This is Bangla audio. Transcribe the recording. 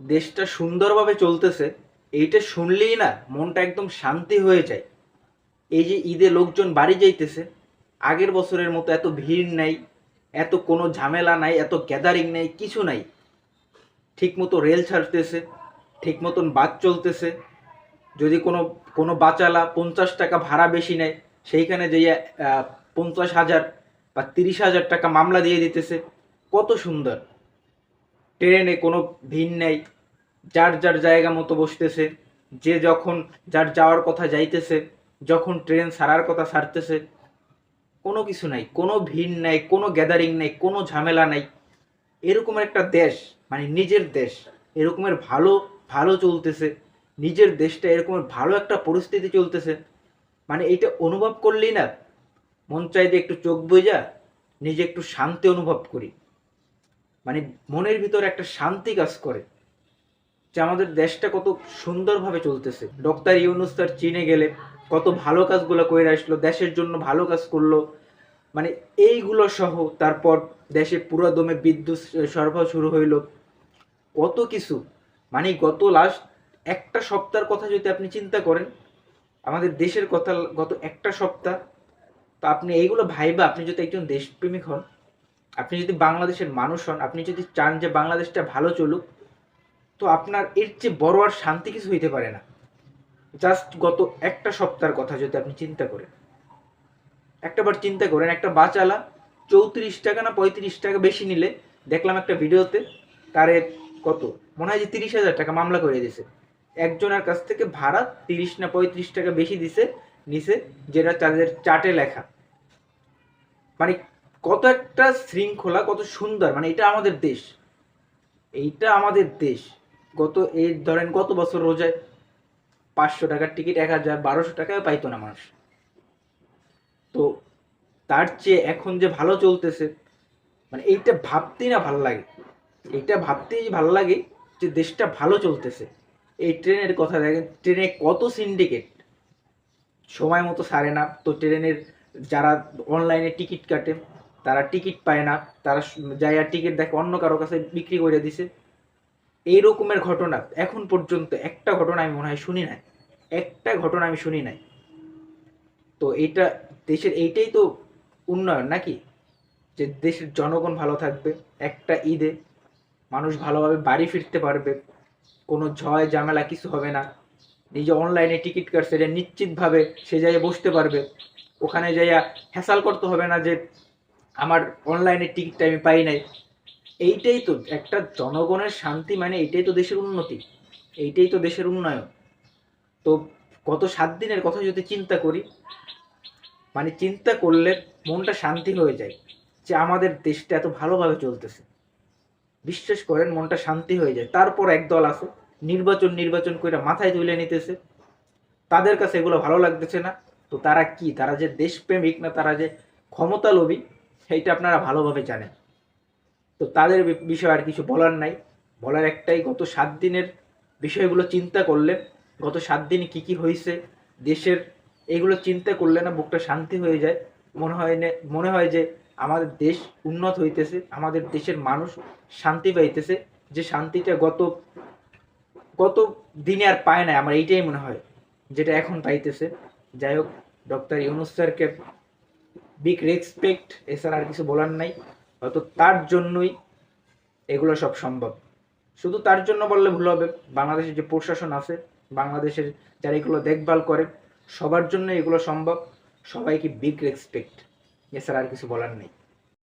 দেশটা সুন্দরভাবে চলতেছে, এইটা শুনলেই না মনটা একদম শান্তি হয়ে যায়। এই যে ঈদে লোকজন বাড়ি যাইতেছে, আগের বছরের মতো এত ভিড় নাই, এত কোনো ঝামেলা নাই, এত গ্যাদারিং নাই, কিছু নাই। ঠিক মতো রেল ছাড়তেছে ঠিক মতন বাস চলতেছে, যদি কোনো কোনো বাচালা পঞ্চাশ টাকা ভাড়া বেশি নেয়, সেইখানে যেয়ে পঞ্চাশ হাজার বা তিরিশ হাজার টাকা মামলা দিয়ে দিতেছে, কত সুন্দর। ট্রেনে কোনো ভিড় নেই, যার যার জায়গা মতো বসতেছে, যে যখন যার যাওয়ার কথা যাইতেছে, যখন ট্রেন সারার কথা সারতেছে, কোনো কিছু নাই, কোনো ভিড় নাই, কোনো গ্যাদারিং নাই, কোনো ঝামেলা নাই। এরকম একটা দেশ মানে নিজের দেশ, এরকমের ভালো ভালো চলতেছে, নিজের দেশটা এরকমের ভালো একটা পরিস্থিতি চলতেছে। মানে এটা অনুভব করলেই না, মন চাই যে একটু চোখ বইজা নিজে একটু শান্তি অনুভব করি। মানে মনের ভিতরে একটা শান্তি কাজ করে যে আমাদের দেশটা কত সুন্দরভাবে চলতেছে। ডক্টর ইউনুস তার চীনে গেলে কত ভালো কাজগুলো করে আসলো, দেশের জন্য ভালো কাজ করল। মানে এইগুলো সহ তারপর দেশে পুরো দমে বিদ্যুৎ সরবরাহ শুরু হইল। কত কিছু। মানে গত লাস্ট একটা সপ্তাহের কথা যদি আপনি চিন্তা করেন, আমাদের দেশের কথা গত একটা সপ্তাহ, তো আপনি এইগুলো ভাইবা, আপনি যদি একজন দেশপ্রেমিক হন আপনি যদি বাংলাদেশের মানুষ হন, আপনি যদি চান যে বাংলাদেশটা ভালো চলুক, তো আপনার এর চেয়ে বড় আর শান্তি কিছু হইতে পারে না। জাস্ট গত একটা সপ্তাহের কথা যদি আপনি চিন্তা করেন। একটাবার চিন্তা করেন, একটা বাচালা, চৌত্রিশ টাকা না পঁয়ত্রিশ টাকা বেশি নিলে, দেখলাম একটা ভিডিওতে তারে কত? মনে হয় যে তিরিশ হাজার টাকা মামলা করে দিছে একজনের কাছ থেকে ভাড়া তিরিশ না পঁয়ত্রিশ টাকা বেশি দিছে, নিছে, যেটা তাদের চাটে লেখা। মানে কত একটা শৃঙ্খলা, কত সুন্দর মানে এটা আমাদের দেশ। এইটা আমাদের দেশ। গত এই ধরেন গত বছর রোজায় পাঁচশো টাকার টিকিট, এক হাজার বারোশো টাকায় পাইতো না মানুষ। তো তার চেয়ে এখন যে ভালো চলতেছে মানে এইটা ভাবতেই না ভালো লাগে। এইটা ভাবতেই ভালো লাগে যে দেশটা ভালো চলতেছে। এই ট্রেনের কথা দেখেন, ট্রেনে কত সিন্ডিকেট সময় মতো সারে না, তো ট্রেনের যারা অনলাইনে টিকিট কাটে তারা টিকিট পায় না, তারা যাই আর টিকিট দেখে অন্য কারও কাছে বিক্রি করে দিছে। এই রকমের ঘটনা এখন পর্যন্ত একটা ঘটনা আমি মনে হয় শুনি নাই। একটা ঘটনা আমি শুনি নাই। তো এটা দেশের এইটাই তো উন্নয়ন নাকি? যে দেশের জনগণ ভালো থাকবে, একটা ঈদে মানুষ ভালোভাবে বাড়ি ফিরতে পারবে, কোনো ঝয় ঝামেলা কিছু হবে না। নিজে অনলাইনে টিকিট কাটছে, যে নিশ্চিতভাবে সে জায়গায় বসতে পারবে। ওখানে যাইয়া হ্যাসাল করতে হবে না যে আমার অনলাইনে টিকিটটা আমি পাই নাই। এইটাই তো একটা জনগণের শান্তি মানে এইটাই তো দেশের উন্নতি। এইটাই তো দেশের উন্নয়ন। তো গত সাত দিনের কথা যদি চিন্তা করি মানে চিন্তা করলে মনটা শান্তি হয়ে যায় যে আমাদের দেশটা এত ভালোভাবে চলতেছে। বিশ্বাস করেন, মনটা শান্তি হয়ে যায়। তারপর একদল আছে, নির্বাচন নির্বাচন করে মাথায় তুলে নিতেছে। তাদের কাছে এগুলো ভালো লাগতেছে না। তো তারা কি? তারা যে দেশপ্রেমিক না, তারা যে ক্ষমতা লোভী সেইটা আপনারা ভালোভাবে জানেন। তো তাদের বিষয়ে আর কিছু বলার নাই। বলার একটাই, গত সাত দিনের বিষয়গুলো চিন্তা করলে গত সাত দিনে কী কী হয়েছে? দেশের এইগুলো চিন্তা করলে না বুকটা শান্তি হয়ে যায়। মনে হয় না মনে হয় যে আমাদের দেশ উন্নত হইতেছে, আমাদের দেশের মানুষ শান্তি পাইতেছে। যে শান্তিটা গত গত দিনে আর পায় না আমার এইটাই মনে হয়, যেটা এখন পাইতেছে। যাই হোক, ডক্টর ইউনুস স্যারকে বিগ রেসপেক্ট এছাড়া আর কিছু বলার নাই। হয়তো তার জন্যই এগুলো সব সম্ভব। শুধু তার জন্য বললে ভুল হবে। বাংলাদেশের যে প্রশাসন আছে, বাংলাদেশের যারা এগুলো দেখভাল করে, সবার জন্য এগুলো সম্ভব। সবাইকে বিগ রেসপেক্ট এছাড়া আর কিছু বলার নেই।